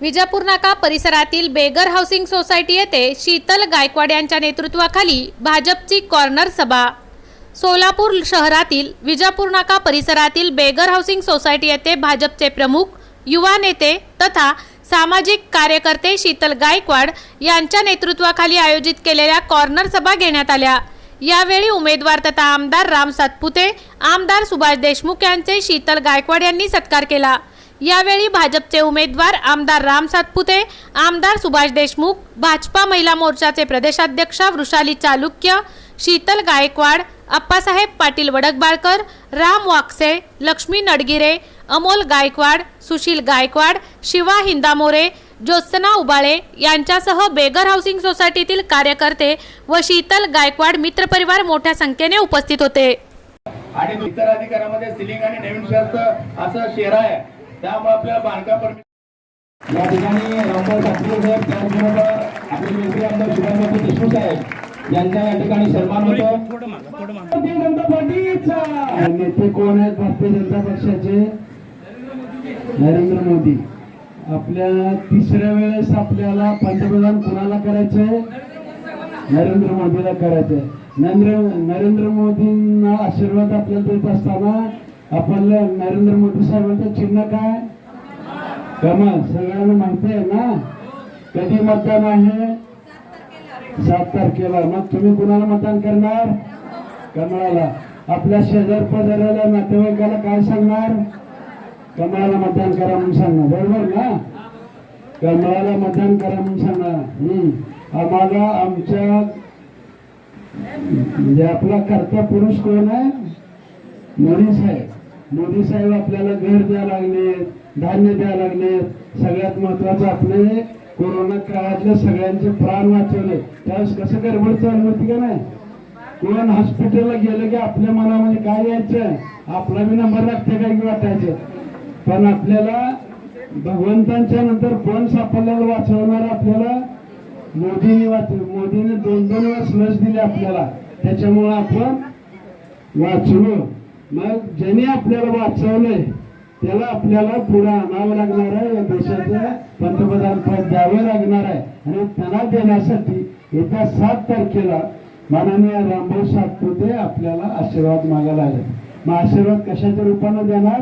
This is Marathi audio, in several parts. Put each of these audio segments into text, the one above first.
विजापूर नाका परिसरातील बेगर हाऊसिंग सोसायटी येथे शीतल गायकवाड यांच्या नेतृत्वाखाली भाजपची कॉर्नर सभा. सोलापूर शहरातील विजापूर नाका परिसरातील बेगर हाऊसिंग सोसायटी येथे भाजपचे प्रमुख युवा नेते तथा सामाजिक कार्यकर्ते शीतल गायकवाड यांच्या नेतृत्वाखाली आयोजित केलेल्या कॉर्नर सभा घेण्यात आल्या. यावेळी उमेदवार तथा आमदार राम सातपुते आमदार सुभाष देशमुख यांचे शीतल गायकवाड यांनी सत्कार केला. यावेळी भाजपचे उमेदवार आमदार राम सातपुते आमदार सुभाष देशमुख भाजपा महिला मोर्चाचे प्रदेशाध्यक्ष वृषाली चालुक्य शीतल गायकवाड अप्पासाहेब पाटील वडकबाळकर राम वाक्से लक्ष्मी नडगिरे अमोल गायकवाड सुशील गायकवाड शिवा हिंदामोरे ज्योत्सना उबाळे यांच्यासह बेगर हाऊसिंग सोसायटीतील कार्यकर्ते व शीतल गायकवाड मित्रपरिवार मोठ्या संख्येने उपस्थित होते. आणि इतर अधिकारामध्ये सिलिंग आणि नवीन शर्त असं शेरा आहे. त्यामुळे आपल्याला बांधकाम परमिट या ठिकाणी रामदास ठाकरे साहेब त्याचबरोबर आपले मंत्री आमदार सुभाषबाबू देशमुख साहेब यांचा या ठिकाणी सन्मान होतो. भारतीय जनता पार्टीचा नेते कोण आहेत? भारतीय जनता पक्षाचे नरेंद्र मोदी. आपल्या तिसऱ्या वेळेस आपल्याला पंतप्रधान कुणाला करायचंय? नरेंद्र मोदीला करायचंय. नरेंद्र नरेंद्र मोदींना आशीर्वाद आपल्याला देत असताना आपल्याला नरेंद्र मोदी साहेबांचं चिन्ह काय? कमल सगळ्यांना माहिती आहे ना? कधी मतदान आहे? सात तारखेला. मग तुम्ही कुणाला मतदान करणार? कमळाला. आपल्या शेजार पाजाराला नातेवाईकाला काय सांगणार? कमळाला मतदान करा म्हणून सांगणार. बरोबर ना? कमळाला मतदान करा म्हणून सांगणार. हम्म. आम्हाला आमच्या म्हणजे आपला कर्ता पुरुष कोण आहे? मोदी साहेब. मोदी साहेब आपल्याला घर द्या लागले धान्य द्या लागले सगळ्यात महत्वाचं आपले कोरोना काळातले सगळ्यांचे प्राण वाचवले. त्यावेळेस कसं गडबड चालू होती का नाही? कोण हॉस्पिटलला गेलं की आपल्या मनामध्ये काय यायचं? आपला बी नंबर लागते काय की वाटायचं? पण आपल्याला भगवंतांच्या नंतर कोण सापडल्याला वाचवणार आपल्याला? मोदीने वाच मोदीने दोन दोन वेळेस लस दिली आपल्याला. त्याच्यामुळं आपण वाचलो. मग ज्याने आपल्याला वाचवलंय त्याला आपल्याला पुढे आणावं लागणार आहे. या देशाचं पंतप्रधान पद द्यावं लागणार आहे. आणि त्यांना देण्यासाठी येत्या सात तारखेला माननीय रामभाऊ सातपुते आपल्याला आशीर्वाद मागायला आले मग आशीर्वाद कशाच्या रूपानं देणार?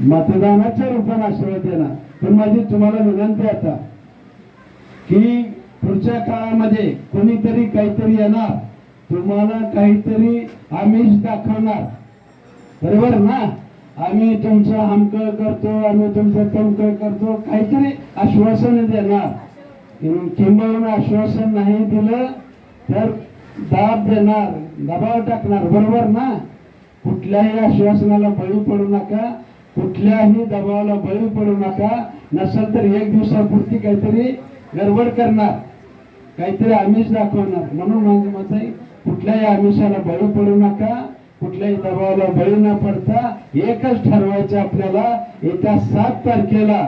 मतदानाच्या रूपानं आशीर्वाद देणार. पण माझी तुम्हाला विनंती आता की पुढच्या काळामध्ये कोणीतरी काहीतरी येणार. तुम्हाला काहीतरी आमिष दाखवणार. बरोबर ना? आम्ही तुमचं हमक करतो आम्ही तुमचं तमक करतो काहीतरी आश्वासन देणार. किंबहुना आश्वासन नाही दिलं तर दाब देणार दबाव टाकणार बरोबर ना? कुठल्याही आश्वासनाला बळी पडू नका कुठल्याही दबावाला बळी पडू नका. नसेल तर एक दिवसापुरती काहीतरी गडबड करणार काहीतरी आमिष दाखवणार. म्हणून माझं मत आहे कुठल्याही आमिषाला बळी पडू नका कुठल्याही दबावाला बळी न पडता एकच ठरवायचं आपल्याला येत्या सात तारखेला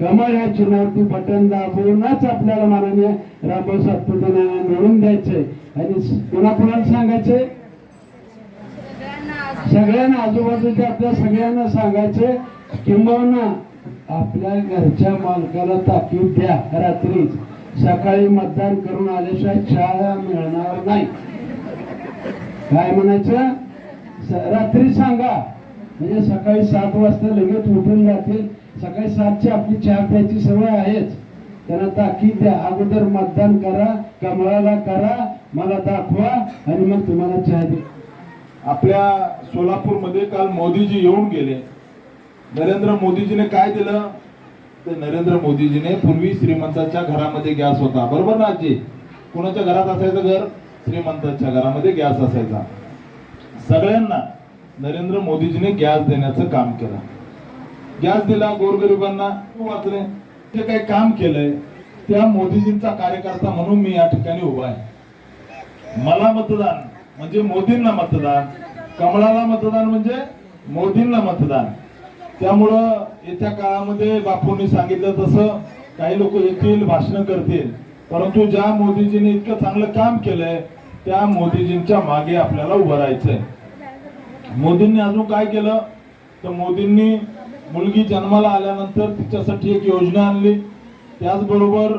कमळ ह्या चिन्हावरती बटन दाबूनच आपल्याला माननीय रामभाऊ सातपुते निवडून द्यायचे आणि कोणाकोणाला सांगायचे सगळ्यांना आजूबाजूच्या आपल्या सगळ्यांना सांगायचे किंबहुना आपल्या घरच्या मालकाला ताकीद द्या रात्रीच सकाळी मतदान करून आल्याशिवाय चहा मिळणार नाही. काय म्हणायचं? रात्री सांगा. म्हणजे सकाळी सात वाजता लगेच उठून जातील. सकाळी सातची आपली चहा प्यायची सवय आहेच. त्यांना ताकीद द्या. अगोदर मतदान करा कमळाला करा मला दाखवा आणि मग तुम्हाला चहा दे. आपल्या सोलापूरमध्ये काल मोदीजी येऊन गेले. नरेंद्र मोदीजीने काय दिलं? तर नरेंद्र मोदीजीने पूर्वी श्रीमंताच्या घरामध्ये गॅस होता. बरोबर ना आजी? कुणाच्या घरात असायचं घर? श्रीमंताच्या घरामध्ये गॅस असायचा. सगळ्यांना नरेंद्र मोदीजीने गॅस देण्याचं काम केलं. गॅस दिला गोरगरिबांना वाचले. ते काही काम केलंय. त्या मोदीजींचा कार्यकर्ता म्हणून मी या ठिकाणी उभा आहे. मला मतदान म्हणजे मोदींना मतदान. कमळाला मतदान म्हणजे मोदींना मतदान. त्यामुळं येत्या काळामध्ये बापूंनी सांगितलं तसं काही लोक येतील भाषणं करतील. परंतु ज्या मोदीजींनी इतकं चांगलं काम केलंय त्या मोदीजींच्या मागे आपल्याला उभं राहायचंय. मोदींनी अजून काय केलं? तर मोदींनी मुलगी जन्माला आल्यानंतर तिच्यासाठी एक योजना आणली. त्याचबरोबर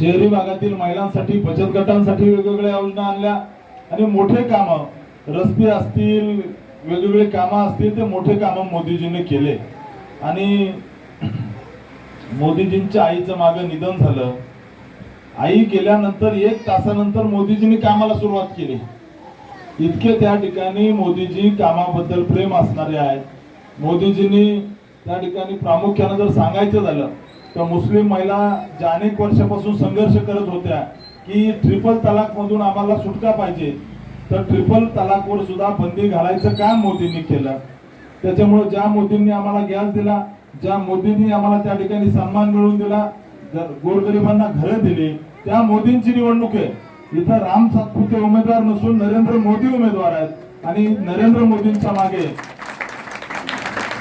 शहरी भागातील महिलांसाठी बचत गटांसाठी वेगवेगळ्या योजना आणल्या. आणि मोठे कामं रस्ते असतील वेगवेगळे कामं असतील ते मोठे कामं मोदीजींनी केले. आणि मोदीजींच्या आईचं मागं निधन झालं. आई गेल्यानंतर एक तासानंतर मोदीजींनी कामाला सुरुवात केली. इतके त्या ठिकाणी मोदीजी कामाबद्दल प्रेम असणारे आहेत. मोदीजींनी त्या ठिकाणी प्रामुख्यानं जर सांगायचं झालं तर मुस्लिम महिला ज्या अनेक वर्षापासून संघर्ष करत होत्या की ट्रिपल तलाकमधून आम्हाला सुटका पाहिजे तर ट्रिपल तलाकवर सुद्धा बंदी घालायचं काम मोदींनी केलं. त्याच्यामुळे ज्या मोदींनी आम्हाला गॅस दिला ज्या मोदींनी आम्हाला त्या ठिकाणी सन्मान मिळवून दिला गोरगरिबांना घरं दिली त्या मोदींची निवडणूक आहे. इथं राम सातपुते उमेदवार नसून नरेंद्र मोदी उमेदवार आहेत आणि नरेंद्र मोदींच्या मागे.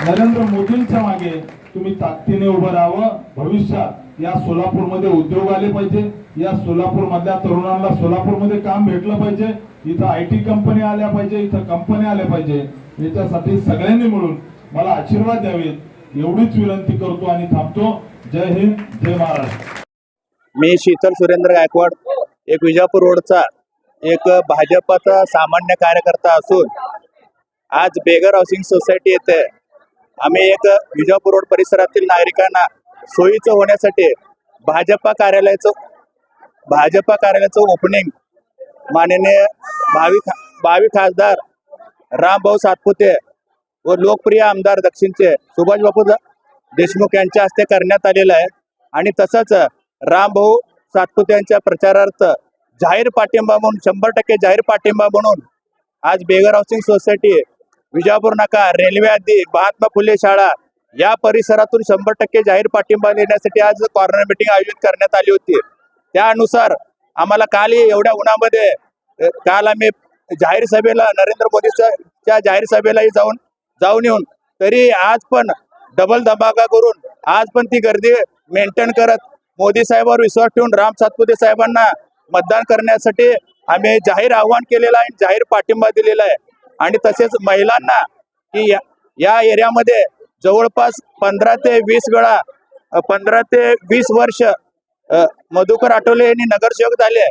नरेंद्र मोदींच्या मागे तुम्ही ताकदीने उभं राहावं. भविष्यात या सोलापूरमध्ये उद्योग आले पाहिजे या सोलापूर मधल्या तरुणांना सोलापूरमध्ये काम भेटलं पाहिजे इथं आय टी कंपनी आल्या पाहिजे इथं कंपनी आल्या पाहिजे. याच्यासाठी सगळ्यांनी मिळून मला आशीर्वाद द्यावेत. एवढीच विनंती करतो आणि थांबतो. जय हिंद जय महाराष्ट्र. मी शीतल सुरेंद्र गायकवाड एक विजापूर रोडचा एक भाजपाचा सामान्य कार्यकर्ता असून आज बेगर हाऊसिंग सोसायटी येथे आम्ही एक विजापूर रोड परिसरातील नागरिकांना सोयीचं होण्यासाठी भाजपा कार्यालयाचं भाजपा कार्यालयाचं ओपनिंग माननीय भावी खा भावी खासदार रामभाऊ सातपुते व लोकप्रिय आमदार दक्षिणचे सुभाषबापू देशमुख यांच्या हस्ते करण्यात आलेलं आहे. आणि तसंच रामभाऊ सातपुते यांच्या प्रचारार्थ जाहीर पाठिंबा म्हणून शंभर टक्के जाहीर पाठिंबा म्हणून आज बेगर हाऊसिंग सोसायटी विजापूर नाका रेल्वे आधी महात्मा फुले शाळा या परिसरातून शंभर टक्के जाहीर पाठिंबा देण्यासाठी आज कॉर्नर मिटिंग आयोजित करण्यात आली होती. त्यानुसार आम्हाला काल एवढ्या उन्हामध्ये काल आम्ही जाहीर सभेला नरेंद्र मोदीच्या जाहीर सभेलाही जाऊन जाऊन येऊन तरी आज पण डबल धमाका करून आज पण ती गर्दी मेंटेन करत मोदी साहेबांवर विश्वास ठेवून राम सातपुते साहेबांना मतदान करण्यासाठी आम्ही जाहीर आव्हान केलेलं आहे आणि जाहीर पाठिंबा दिलेला आहे. आणि तसेच महिलांना की या एरियामध्ये जवळपास पंधरा ते वीस वेळा पंधरा ते वीस वर्ष मधुकर आठवले यांनी नगरसेवक झाले.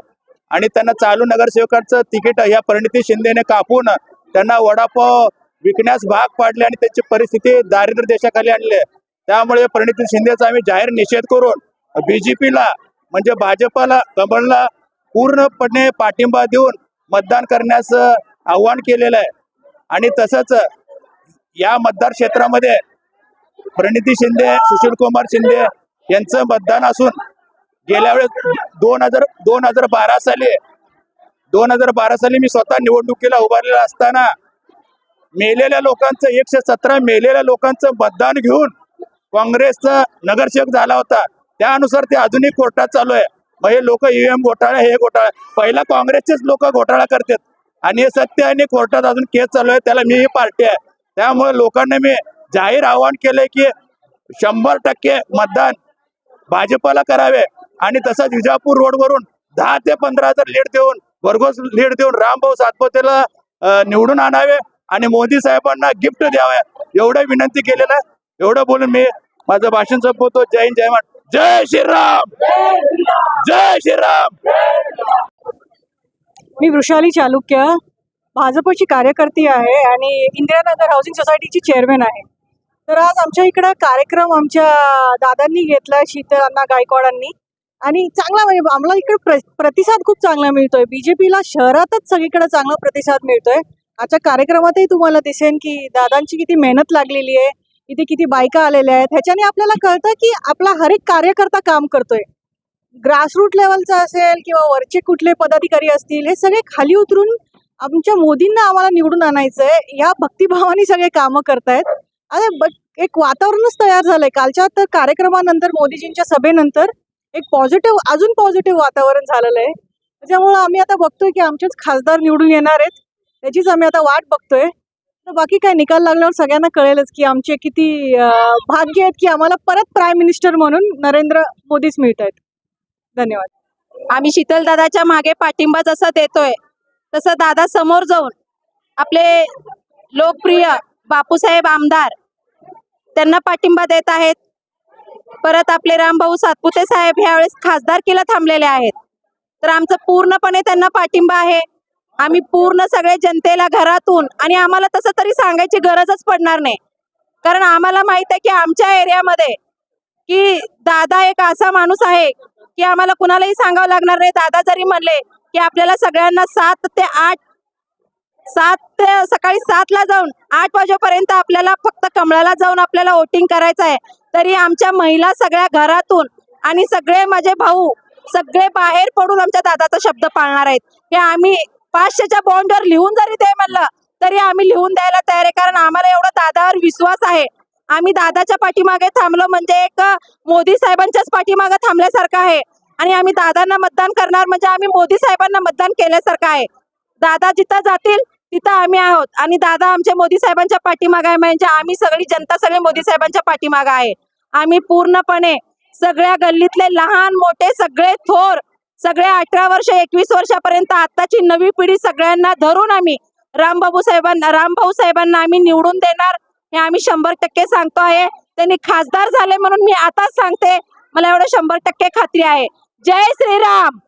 आणि त्यांना चालू नगरसेवकाचं तिकीट या परिणिती शिंदेने कापून त्यांना वडापाव विकण्यास भाग पाडले आणि त्यांची परिस्थिती दारिद्र्य देशाखाली आणले. त्यामुळे परिणिती शिंदेचा आम्ही जाहीर निषेध करून बीजेपीला म्हणजे भाजपाला कमलला पूर्णपणे पाठिंबा देऊन मतदान करण्यास आव्हान केलेलं आहे. आणि तसंच या मतदार क्षेत्रामध्ये प्रणिती शिंदे सुशील कुमार शिंदे यांचं मतदान असून गेल्या वेळेस दोन हजार दोन हजार बारा साली दोन हजार बारा साली मी स्वतः निवडणुकीला उभारलेला असताना मेलेल्या लोकांचं एकशे सतरा मेलेल्या लोकांचं मतदान घेऊन काँग्रेसचा नगरसेवक झाला होता. त्यानुसार ते अजूनही कोर्टात चालू आहे. मग हे लोक ईव्हीएम घोटाळा हे घोटाळा. पहिला काँग्रेसचेच लोक घोटाळा करतात. आणि हे सत्य आणि कोर्टात अजून केस चालू आहे त्याला मी ही पार्टी आहे. त्यामुळे लोकांना मी जाहीर आवाहन केले की शंभर टक्के मतदान भाजपला करावे. आणि तसंच विजापूर रोडवरून दहा ते पंधरा हजार लीड देऊन भरघोस लीड देऊन रामभाऊ सातपुतेला निवडून आणावे आणि मोदी साहेबांना गिफ्ट द्यावे एवढं विनंती केलेलं आहे. एवढं बोलून मी माझं भाषण संपवतो. जय हिंद जय महाराज जय श्रीराम! जय श्रीराम! मी वृषाली चालुक्य भाजपची कार्यकर्ती आहे आणि इंदिरानगर हाऊसिंग सोसायटीची चेअरमॅन आहे. तर आज आमच्या इकडं कार्यक्रम आमच्या दादांनी घेतला शीतलांना गायकवाडांनी. आणि चांगला म्हणजे आम्हाला इकडे प्र प्रतिसाद खूप चांगला मिळतोय. बीजेपीला शहरातच सगळीकडे चांगला प्रतिसाद मिळतोय. आजच्या कार्यक्रमातही तुम्हाला दिसेन की दादांची किती मेहनत लागलेली आहे इथे किती बायका आलेल्या आहेत. ह्याच्याने आपल्याला कळतं की आपला हर एक कार्यकर्ता काम करतोय. ग्रासरूट लेवलचा असेल किंवा वरचे कुठले पदाधिकारी असतील हे सगळे खाली उतरून आमच्या मोदींना आम्हाला निवडून आणायचं आहे या भक्तिभावाने सगळे कामं करतायत. अरे बट एक वातावरणच तयार झालंय. कालच्या तर कार्यक्रमानंतर मोदीजींच्या सभेनंतर एक पॉझिटिव्ह अजून पॉझिटिव्ह वातावरण झालेलं आहे. त्याच्यामुळं आम्ही आता बघतोय की आमचेच खासदार निवडून येणार आहेत. त्याचीच आम्ही आता वाट बघतोय. तर बाकी काय निकाल लागल्यावर सगळ्यांना कळेलच की आमचे किती भाग्य आहेत की आम्हाला परत प्राईम मिनिस्टर म्हणून नरेंद्र मोदीच मिळत आहेत धन्यवाद. आम्ही शीतल दादाच्या मागे पाठिंबा जसा देतोय तसं दादा समोर जाऊन आपले लोकप्रिय बापूसाहेब आमदार त्यांना पाठिंबा देत आहेत. परत आपले रामभाऊ सातपुते साहेब ह्यावेळेस खासदारकीला थांबलेले आहेत. तर आमचं पूर्णपणे त्यांना पाठिंबा आहे. आम्ही पूर्ण सगळे जनतेला घरातून आणि आम्हाला तसं तरी सांगायची गरजच पडणार नाही. कारण आम्हाला माहीत आहे की आमच्या एरियामध्ये की दादा एक असा माणूस आहे की आम्हाला कुणालाही सांगावं लागणार नाही. दादा जरी म्हणले की आपल्याला सगळ्यांना सात ते आठ सात ते सकाळी सातला जाऊन आठ वाजेपर्यंत आपल्याला फक्त कमळाला जाऊन आपल्याला वोटिंग करायचं आहे. तरी आमच्या महिला सगळ्या घरातून आणि सगळे माझे भाऊ सगळे बाहेर पडून आमच्या दादाचा शब्द पाळणार आहेत. हे आम्ही पाचशेच्या बॉन्डवर लिहून जरी ते म्हणलं तरी आम्ही लिहून द्यायला तयार आहे. कारण आम्हाला एवढा दादावर विश्वास आहे. आम्ही दादाच्या पाठीमागे थांबलो म्हणजे एक मोदी साहेबांच्याच पाठीमागे थांबल्यासारखं आहे. आणि आम्ही दादांना मतदान करणार म्हणजे आम्ही मोदी साहेबांना मतदान केल्यासारखं आहे. दादा जिथं जातील तिथं आम्ही आहोत. आणि दादा आमच्या मोदी साहेबांच्या पाठीमागा आहे. म्हणजे आम्ही सगळी जनता सगळे मोदी साहेबांच्या पाठीमागे आहे. आम्ही पूर्णपणे सगळ्या गल्लीतले लहान मोठे सगळे थोर सगळे अठरा वर्ष एकवीस वर्षापर्यंत आताची नवी पिढी सगळ्यांना धरून आम्ही रामबाबू साहेबांना रामभाऊ साहेबांना आम्ही निवडून देणार हे आम्ही शंभर टक्के सांगतो आहे. त्यांनी खासदार झाले म्हणून मी आताच सांगते. मला एवढं शंभर टक्के खात्री आहे. जय श्रीराम!